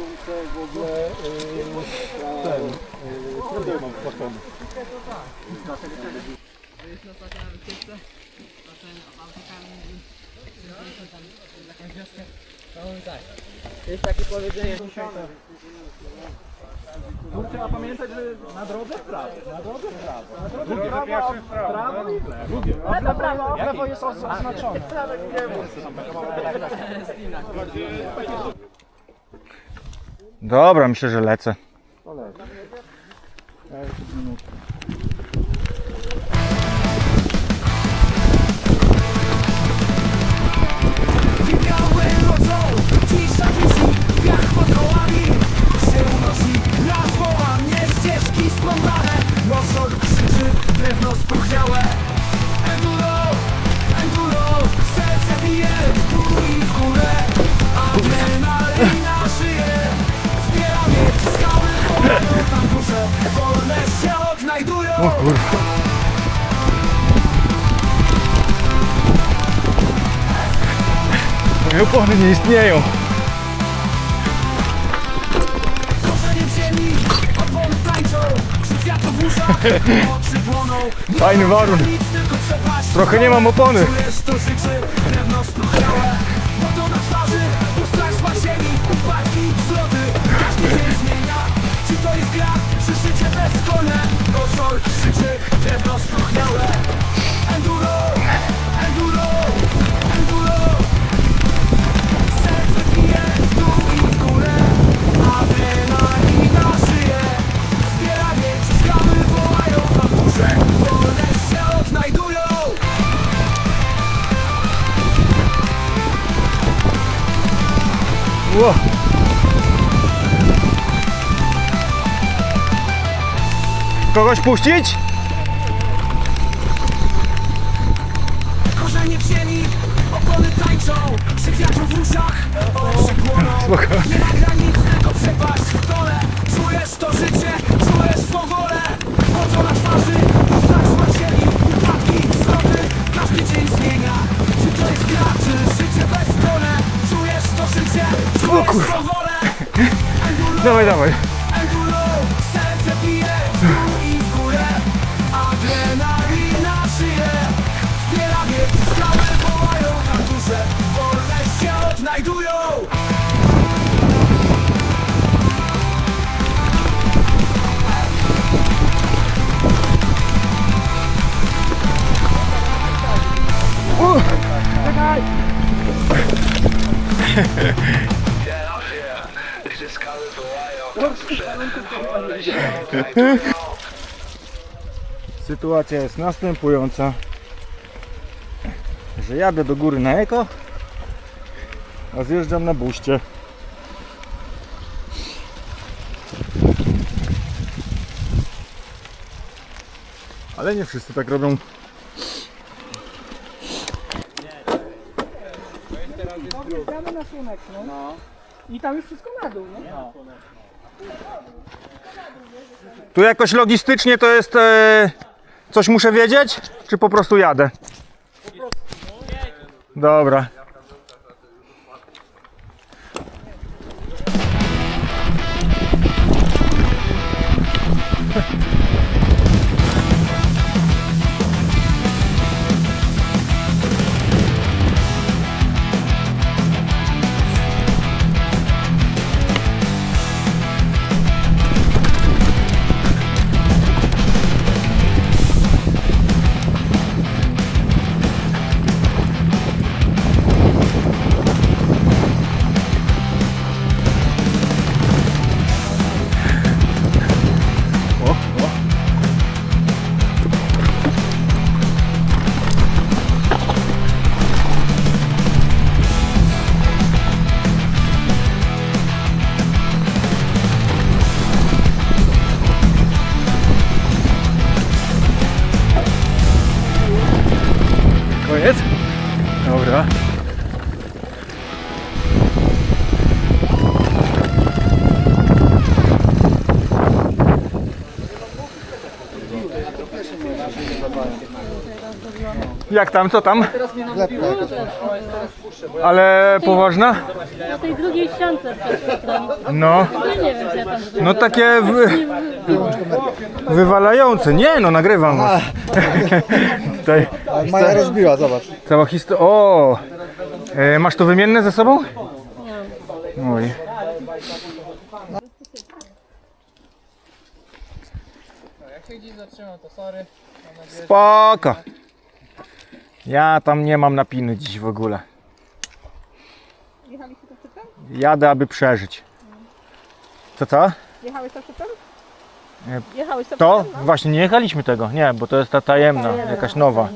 miesiące w ogóle ten problem mam płakany. Byliśmy ostatnio na wycieczce, jakąś wioskę jest takie powiedzenie. Trzeba pamiętać, że na drodze w prawo, na drodze w prawo. Na drodze w prawo, w prawo i w lewo. A w lewo, w lewo jest oznaczone. Dobra, myślę, że lecę. Moje opony nie istnieją. Fajny przepaść Trochę nie mam opony. Ło. Kogoś puścić? Korzenie w ziemi, opony tańczą Krzyk wiatru w uszach, oczy płoną Nie ma granic, tylko przepaść w dole Czujesz to życie, czujesz swą wolę Wodą na twarzy, Dawaj, dawaj. Sytuacja jest następująca, że jadę do góry na eko, a zjeżdżam na buście. Ale nie wszyscy tak robią. Wjeżdżamy na słoneczną. No. I tam już wszystko na dół, nie? Tu jakoś logistycznie to jest. E, coś muszę wiedzieć? Czy po prostu jadę? Dobra. Jak tam, co tam? Ale poważna? Na tej drugiej ściance przed. No, Ja nie wiem, co ja tam zrobiłam. no takie wy, wywalające. Nie no, nagrywam was. Tutaj Maja rozbiła, zobacz. cała historia. O! E, masz to wymienne ze sobą? Oj. Spoko. Ja tam nie mam napiny dziś w ogóle. Jechaliście to szczytem? Jadę, aby przeżyć. Co, co? Jechałeś szczytem? Nie. Jechałeś to To? szczytem? Właśnie nie jechaliśmy tego. Nie, bo to jest ta tajemna, jakaś nowa.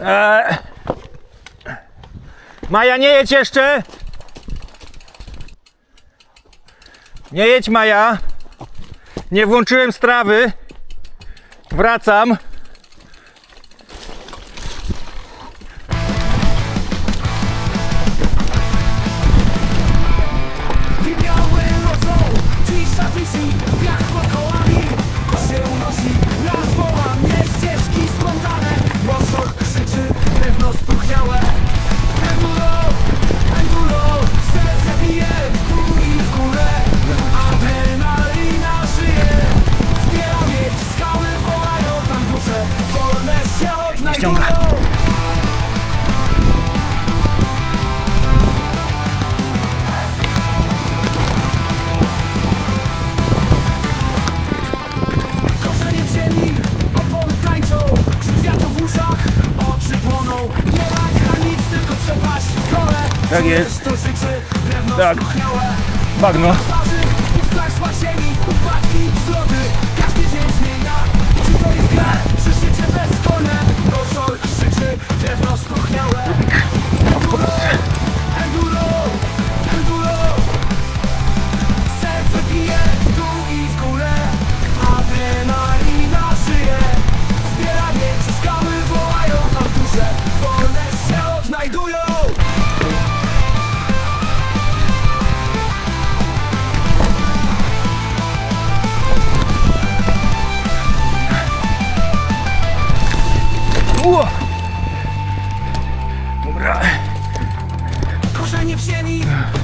Eee. Maja, nie jedź jeszcze! Nie jedź, Maja! Nie włączyłem strawy. Wracam. Tak jest. Tak. Bagno. Każdy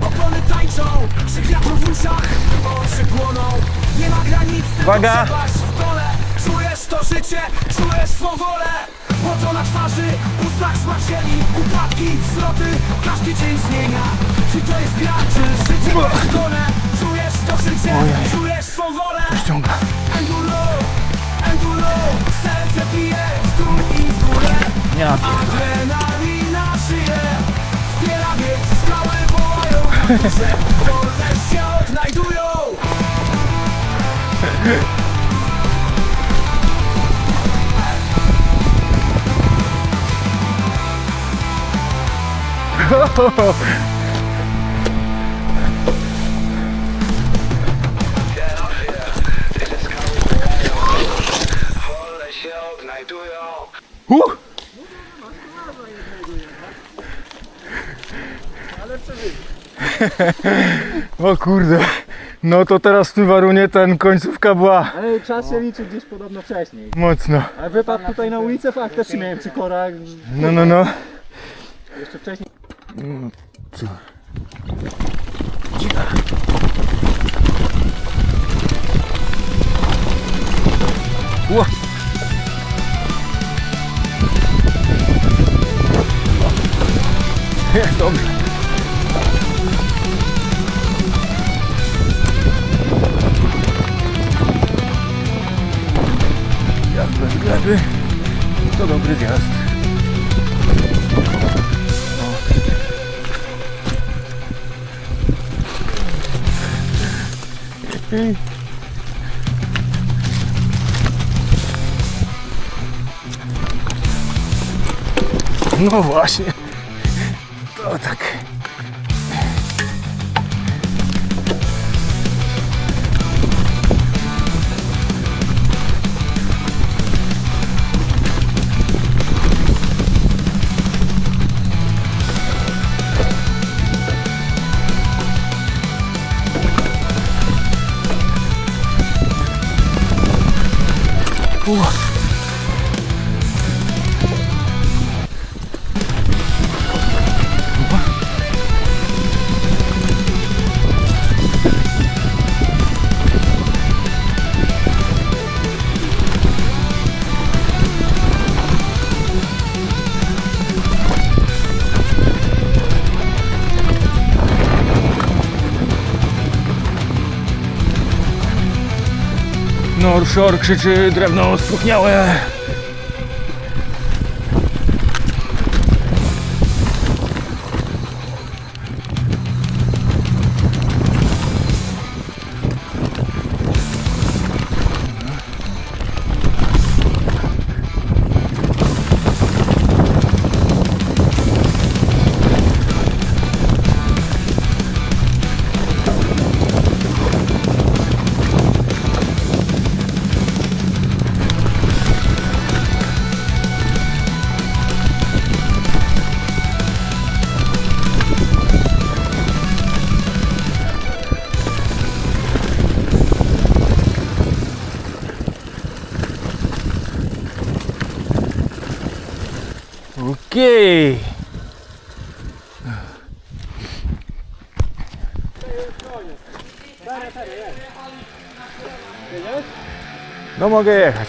opony tańczą Krzyk wiatru w uszach, oczy płoną. Nie ma granic, tylko Uwaga. przepaść w dole. Czujesz to życie, czujesz swą wolę na twarzy, ustach smak ziemi. Upadki, wzloty, każdy dzień zmienia. Czy to jest gra, czy życie bezkolne Czujesz to życie, czujesz swą wolę Ściąga. Enduro, enduro, serce bije w dół i w górę. Ja Adrenalina Wolne się odnajdują Wolne się odnajdują Uh! O kurde. No to teraz w tym warunie ten końcówka była Ale czas się liczy gdzieś podobno wcześniej. mocno. A wypadł tutaj na ulicę, faktycznie miałem cykora No, no, no. jeszcze wcześniej. Co? No właśnie. To tak. Shore krzyczy drewno spróchniałe. Okej. No mogę jechać.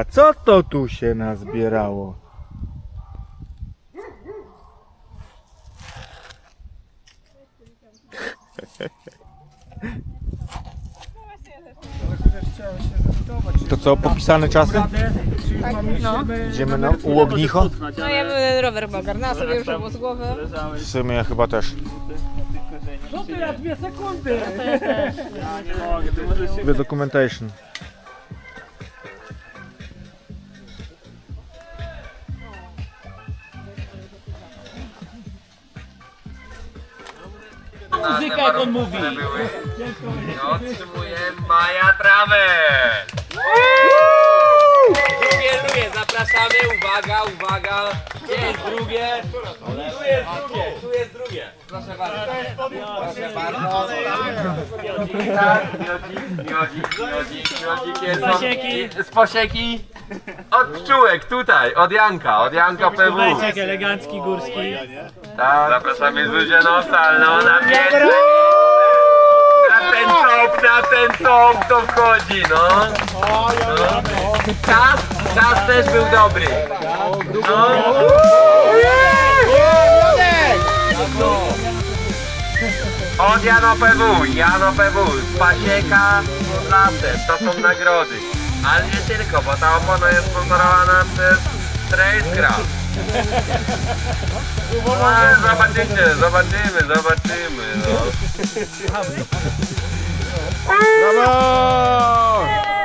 A co to tu się nazbierało? To co, popisane czasy? No. Idziemy na u Ognicho? No ja bym rower ogarnęła sobie już było z głowy. W sumie ja chyba też. Co ty na dwie sekundy? The documentation. Muzyka jak on mówi. Otrzymujemy Maja Travel! Drugie, drugie, zapraszamy, uwaga, uwaga. Gdzie jest drugie? Tu jest drugie, tu jest drugie. Proszę bardzo. Proszę bardzo. Miodzik, tak, miodzik, miodzik, miodzik, miodzik jest od, Posieki. z posieki. Od pszczółek, tutaj, od Janka, od Janka PW. Bajciek elegancki, górski. Tak, zapraszamy Zuzię Nosalną na pierwsze Na ten top, na ten top to wchodzi, no. no. Czas, czas też był dobry. No. Od Jano PW, Jano PW, z Pasieka z lasem, to są nagrody. Ale nie tylko, bo ta opona jest sponsorowana przez Tracecraft. Ale zobaczycie, zobaczymy, zobaczymy, no. Brawo!